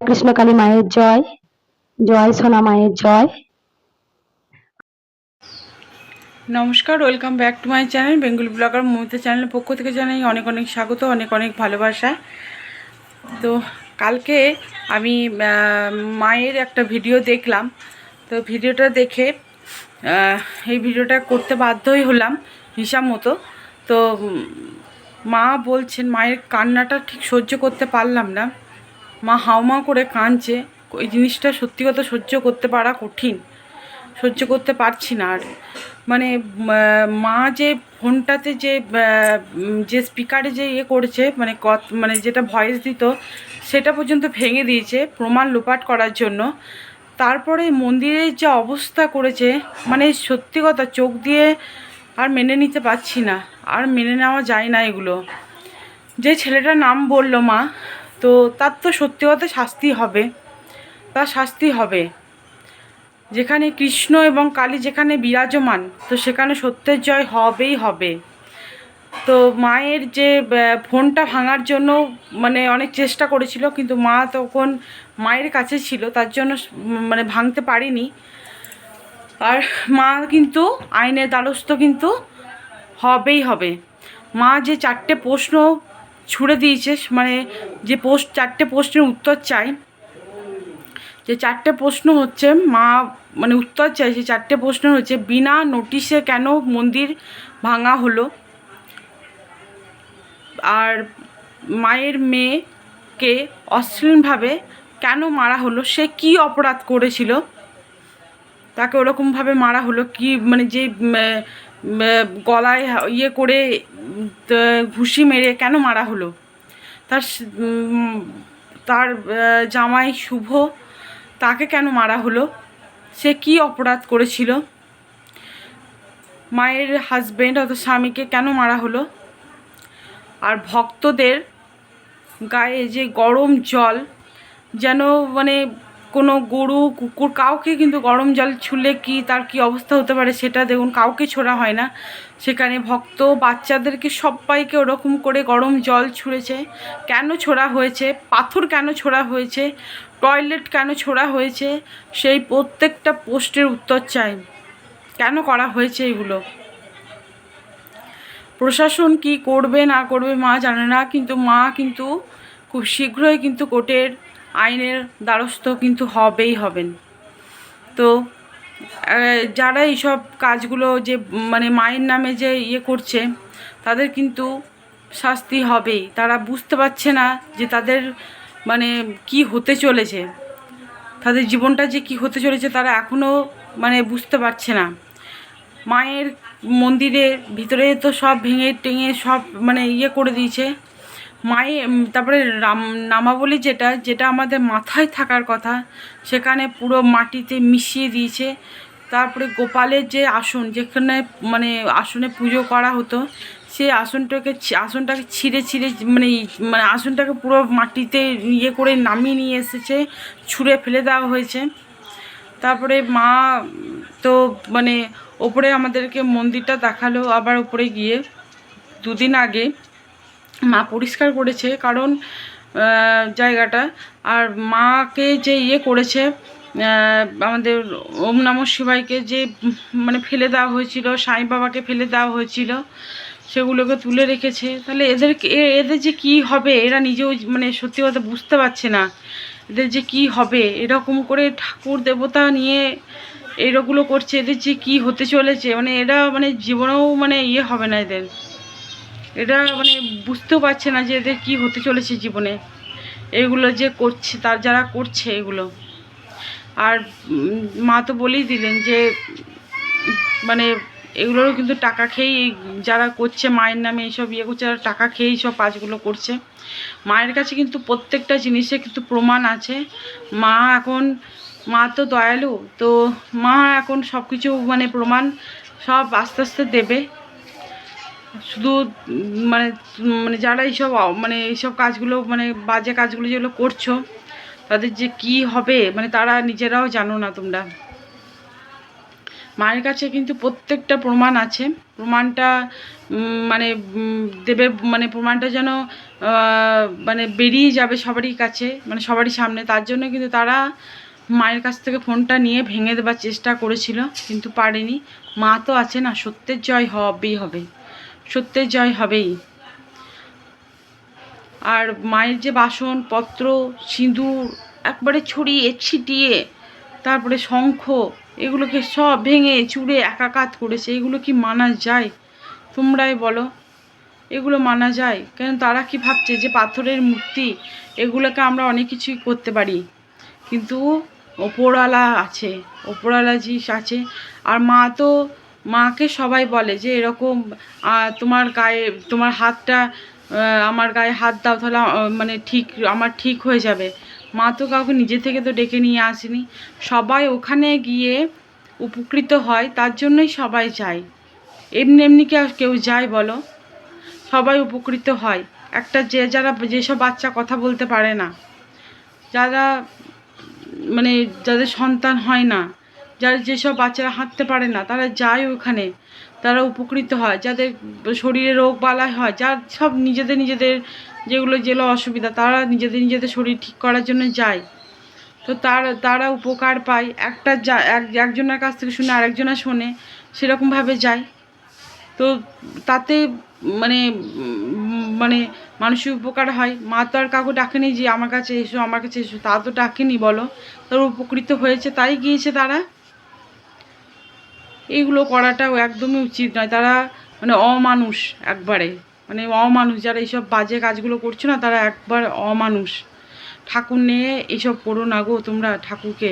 কৃষ্ণকালী মায়ের জয় জয় সোনা মায়ের জয়। নমস্কার, welcome back to my channel Bengali blogger Mamita চ্যানেলের পক্ষ থেকে জানাই অনেক অনেক স্বাগত, অনেক অনেক ভালোবাসা। তো কালকে আমি মায়ের একটা ভিডিও দেখলাম। তো ভিডিওটা দেখে এই ভিডিওটা করতে বাধ্যই হলাম হিসাব মতো। তো মা বলছেন মায়ের কান্নাটা ঠিক সহ্য করতে পারলাম না। মা হাওমা করে কাঁদছে ওই জিনিসটা সত্যি কথা সহ্য করতে পারা কঠিন। সহ্য করতে পারছি না আর। মানে মা যে ফোনটাতে যে যে স্পিকারে যে ইয়ে করেছে মানে কত মানে যেটা ভয়েস দিত, সেটা পর্যন্ত ভেঙে দিয়েছে, প্রমাণ লোপাট করার জন্য। তারপরে মন্দিরের যে অবস্থা করেছে মানে সত্যি কথা চোখ দিয়ে আর মেনে নিতে পারছি না, আর মেনে নেওয়া যায় না এগুলো। যে ছেলেটার নাম বলল মা তো তার তো সত্যি কথা শাস্তি হবে। তার শাস্তি হবে। যেখানে কৃষ্ণ এবং কালী যেখানে বিরাজমান, তো সেখানে সত্যের জয় হবেই হবে। তো মায়ের যে ফোনটা ভাঙার জন্য মানে অনেক চেষ্টা করেছিল, কিন্তু মা তখন মায়ের কাছে ছিল, তার জন্য মানে ভাঙতে পারিনি। আর মা কিন্তু, আইনের দ্বারস্থ কিন্তু হবেই হবে। মা যে চারটে প্রশ্ন ছুড়ে দিয়েছে মানে যে পোস্ট, চারটে প্রশ্নের উত্তর চাই। যে চারটে প্রশ্ন হচ্ছে, মা মানে উত্তর চাই সেই চারটে প্রশ্ন হচ্ছে, বিনা নোটিশে কেন মন্দির ভাঙা হলো? আর মায়ের মেয়েকে অশ্লীলভাবে কেন মারা হলো? সে কি অপরাধ করেছিল? তাকে ওরকমভাবে মারা হলো? কি মানে যে গলায় ইয়ে করে ঘুষি মেরে কেন মারা হলো? তার তার জামাই শুভ, তাকে কেন মারা হলো? সে কি অপরাধ করেছিল? মায়ের হাজবেন্ড অর্থাৎ স্বামীকে কেন মারা হলো? আর ভক্তদের গায়ে যে গরম জল, যেন মানে কোনো গরু, কুকুর কাউকে কিন্তু গরম জল ছুলে কি তার কি অবস্থা হতে পারে সেটা দেখুন, কাউকে ছোড়া হয় না। সেখানে ভক্ত, বাচ্চাদেরকে সবাইকে ওরকম করে গরম জল ছুঁড়েছে। কেন ছোড়া হয়েছে? পাথর কেন ছোড়া হয়েছে? টয়লেট কেন ছোড়া হয়েছে? সেই প্রত্যেকটা পোস্টের উত্তর চাই। কেন করা হয়েছে এগুলো? প্রশাসন কি করবে, না করবে মা জানে না, কিন্তু মা কিন্তু খুব শীঘ্রই কিন্তু কোর্টের আইনের দ্বারস্থ কিন্তু হবেই হবেন। তো যারা এইসব কাজগুলো যে মানে মায়ের নামে যে ইয়ে করছে, তাদের কিন্তু শাস্তি হবেই। তারা বুঝতে পারছে না যে তাদের মানে কি হতে চলেছে। তাদের জীবনটা যে কি হতে চলেছে তারা এখনও মানে বুঝতে পারছে না। মায়ের মন্দিরের ভিতরে তো সব ভেঙে টেঙে সব মানে ইয়ে করে দিয়েছে। মায়ে তারপরে রাম, নামাবলী যেটা যেটা আমাদের মাথায় থাকার কথা, সেখানে পুরো মাটিতে মিশিয়ে দিয়েছে। তারপরে গোপালের যে আসন, যেখানে মানে আসনে পুজো করা হতো সেই আসনটাকে আসনটাকে ছিঁড়ে ছিঁড়ে মানে মানে আসনটাকে পুরো মাটিতে ইয়ে করে নামিয়ে নিয়ে এসেছে, ছুঁড়ে ফেলে দেওয়া হয়েছে। তারপরে মা, তো মানে ওপরে আমাদেরকে মন্দিরটা দেখাল, আবার ওপরে গিয়ে দুদিন আগে মা পরিষ্কার করেছে কারণ জায়গাটা। আর মাকে যে ইয়ে করেছে আমাদের ওম নম শিবাইকে যে মানে ফেলে দেওয়া হয়েছিল, সাই বাবাকে ফেলে দেওয়া হয়েছিল, সেগুলোকে তুলে রেখেছে। তাহলে এদেরকে এ- এদের যে কি হবে, এরা নিজেও মানে সত্যি কথা বুঝতে পারছে না। এদের যে কি হবে, এরকম করে ঠাকুর দেবতা নিয়ে এইগুলো করছে, এদের যে কি হতে চলেছে মানে এরা মানে জীবনেও মানে ইয়ে হবে না এদের। এটা মানে বুঝতেও পারছে না যে এদের কি হতে চলেছে জীবনে। এগুলো যে করছে, তার যারা করছে এগুলো। আর মা তো বলেই দিলেন যে মানে এগুলোরও কিন্তু টাকা খেয়েই যারা করছে, মায়ের নামে এইসব ইয়ে করছে যারা টাকা খেয়েই সব কাজগুলো করছে। মায়ের কাছে কিন্তু প্রত্যেকটা জিনিসে কিন্তু প্রমাণ আছে। মা এখন, মা তো দয়ালু, তো মা এখন সব কিছু মানে প্রমাণ সব আস্তে আস্তে দেবে। শুধু মানে মানে যারা এইসব মানে এইসব কাজগুলো মানে বাজে কাজগুলো যেগুলো করছ, তাদের যে কি হবে মানে তারা নিজেরাও জানো না তোমরা। মায়ের কাছে কিন্তু প্রত্যেকটা প্রমাণ আছে। প্রমাণটা মানে দেবে মানে প্রমাণটা যেন মানে বেরিয়ে যাবে সবারই কাছে মানে সবারই সামনে। তার জন্য কিন্তু তারা মায়ের কাছ থেকে ফোনটা নিয়ে ভেঙে দেবার চেষ্টা করেছিল, কিন্তু পারেনি। মা তো আছে না সত্যের জয় হবেই হবে। সত্যের জয় হবেই। আর মায়ের যে বাসন, পত্র, সিঁদুর, একবারে ছড়িয়ে, ছিটিয়ে, তারপরে শঙ্খ, এগুলোকে সব ভেঙে, চুড়ে, একাকাত করেছে এগুলো কি মানা যায়? তোমরাই বলো, এগুলো মানা যায়? কেন তারা কি ভাবছে যে পাথরের মূর্তি, এগুলোকে আমরা অনেক কিছুই করতে পারি। কিন্তু ওপরওয়ালা আছে ওপরওয়ালা জিনিস আছে। আর মা তো মাকে সবাই বলে যে এরকম তোমার গায়ে, তোমার হাতটা আমার গায়ে হাত দাও তাহলে মানে ঠিক, আমার ঠিক হয়ে যাবে। মা তো কাউকে নিজে থেকে তো ডেকে নিয়ে আসেনি। সবাই ওখানে গিয়ে উপকৃত হয়, তার জন্যই সবাই যায়। এমনি এমনি কি আর কেউ যায় বলো? সবাই উপকৃত হয়। একটা যে যারা যেসব বাচ্চা কথা বলতে পারে না, যারা মানে যাদের সন্তান হয় না যারা যেসব বাচ্চারা হাঁটতে পারে না, তারা যায় ওখানে। তারা উপকৃত হয়, যাদের শরীরে রোগ বালাই হয়, যার সব নিজেদের নিজেদের যেগুলো যেগুলো অসুবিধা, তারা নিজেদের নিজেদের শরীর ঠিক করার জন্য যায়। তো তার, তারা উপকার পায়। একটা যা, এক, একজনের কাছ থেকে শুনে আরেকজনা শোনে, সেরকমভাবে যায়। তো তাতে মানে মানে মানুষের উপকার হয়। মা তো আর কাউকে ডাকেনি যে, আমার কাছে এসো, আমার কাছে এসো। তা তো ডাকেনি, বলো। তারা উপকৃত হয়েছে, তাই গিয়েছে তারা। এইগুলো করাটাও একদমই উচিত নয়। তারা মানে অমানুষ একবারে। মানে অমানুষ, যারা এইসব বাজে কাজগুলো করছ না, তারা একবার অমানুষ। ঠাকুর নিয়ে এইসব করো না গো তোমরা ঠাকুরকে।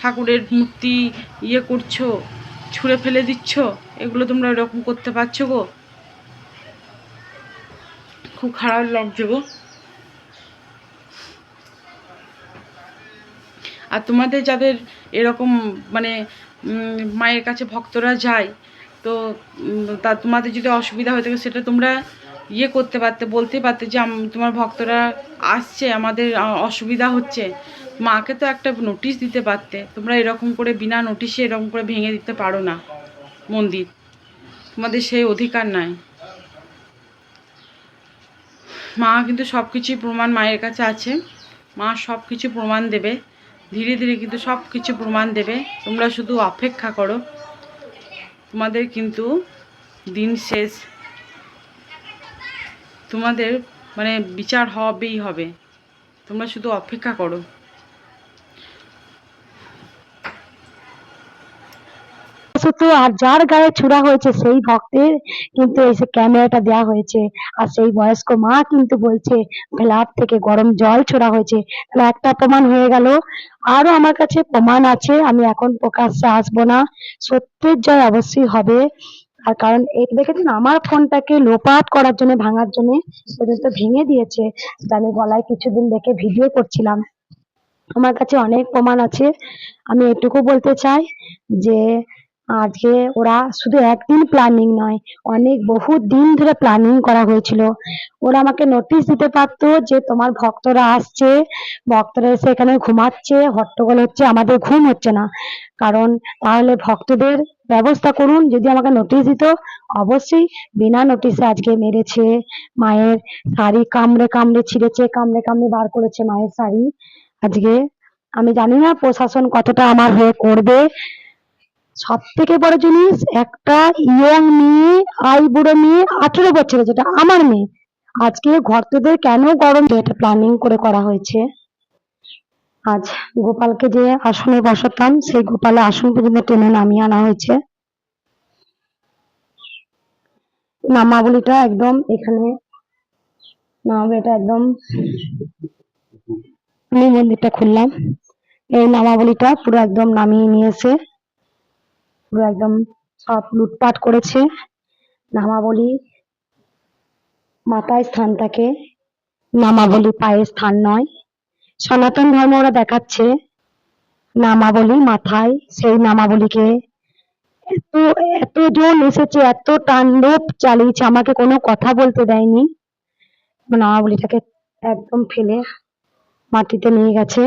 ঠাকুরের মূর্তি ইয়ে করছ, ছুঁড়ে ফেলে দিচ্ছ, এগুলো তোমরা এরকম করতে পারছ গো। খুব খারাপ লাগছে গো। আর তোমাদের যাদের এরকম মানে মায়ের কাছে ভক্তরা যায়, তো তা তোমাদের যদি অসুবিধা হয়ে থাকে সেটা তোমরা ইয়ে করতে পারতে, বলতে পারতে যে তোমার ভক্তরা আসছে, আমাদের অসুবিধা হচ্ছে। মাকে তো একটা নোটিশ দিতে পারতে, তোমরা এরকম করে বিনা নোটিশে এরকম করে ভেঙে দিতে পারো না, মন্দির। তোমাদের সেই অধিকার নাই। মা কিন্তু সব কিছুই প্রমাণ, মায়ের কাছে আছে। মা সব কিছু প্রমাণ দেবে। ধীরে ধীরে কিন্তু সব কিছু প্রমাণ দেবে। তোমরা শুধু অপেক্ষা করো। তোমাদের কিন্তু দিন শেষ। তোমাদের মানে বিচার হবেই হবে। তোমরা শুধু অপেক্ষা করো। শুধু আর যার গায়ে ছুড়া হয়েছে সেই ভক্তের কিন্তু এসে ক্যামেরাটা দেওয়া হয়েছে, আর সেই বয়স্ক মা কিন্তু বলছে ফ্ল্যাট থেকে গরম জল ছোড়া হয়েছে। তাহলে একটা প্রমাণ হয়ে গেল। আরও আমার কাছে প্রমাণ আছে, আমি এখন প্রকাশ্যে আসব না। সত্যের জয় অবশ্যই হবে। আর কারণ এই দেখেছেন আমার ফোনটাকে লোপাট করার জন্য, ভাঙার জন্য পর্যন্ত ভেঙে দিয়েছে। আমি গলায় কিছুদিন দেখে ভিডিও করছিলাম। আমার কাছে অনেক প্রমাণ আছে। আমি এটুকু বলতে চাই যে আজকে ওরা শুধু একদিন প্ল্যানিং নয়, অনেক বহু দিন ধরে প্ল্যানিং করা হয়েছিল। ওরা আমাকে নোটিশ দিতে পারতো যে তোমার ভক্তরা আসছে, ভক্তরা এসে এখানে ঘুমাচ্ছে হট্টগোল হচ্ছে, আমাদের ঘুম হচ্ছে না। কারণ তাহলে ভক্তদের ব্যবস্থা করুন, যদি আমাকে নোটিশ দিত, অবশ্যই বিনা নোটিশে আজকে মেরেছে মায়ের শাড়ি, কামড়ে কামড়ে ছিঁড়েছে, কামড়ে কামড়ে বার করেছে মায়ের শাড়ি। আজকে আমি জানি না প্রশাসন কতটা আমার হয়ে করবে সব থেকে বড় জিনিস একটা ইয়ং মেয়ে আই বুড়ো মেয়ে আঠেরো বছরের, যেটা আমার মেয়ে। আজকে ঘর ভক্তদের কেন গরম? এটা প্ল্যানিং করে করা হয়েছে। আজ গোপালকে যে আসনে বসাতাম, সেই গোপালের আসন পর্যন্ত টেনে নামিয়ে আনা হয়েছে। নামাবলিটা একদম এখানে, নামাবলিটা একদম মন্দিরটা খুললাম। এই নামাবলিটা পুরো একদম নামিয়ে নিয়েছে। পুরো একদম সব লুটপাট করেছে। নামাবলি মাথায় স্থান থাকে নামাবলি পায়ে স্থান নয়। সনাতন ধর্ম ওরা দেখাচ্ছে। নামাবলি মাথায়, সেই নামাবলিকে এত এত এতজন এসেছে, এত তাণ্ডব চালিয়েছে, আমাকে কোনো কথা বলতে দেয়নি। নামাবলিটাকে একদম ফেলে মাটিতে নিয়ে গেছে।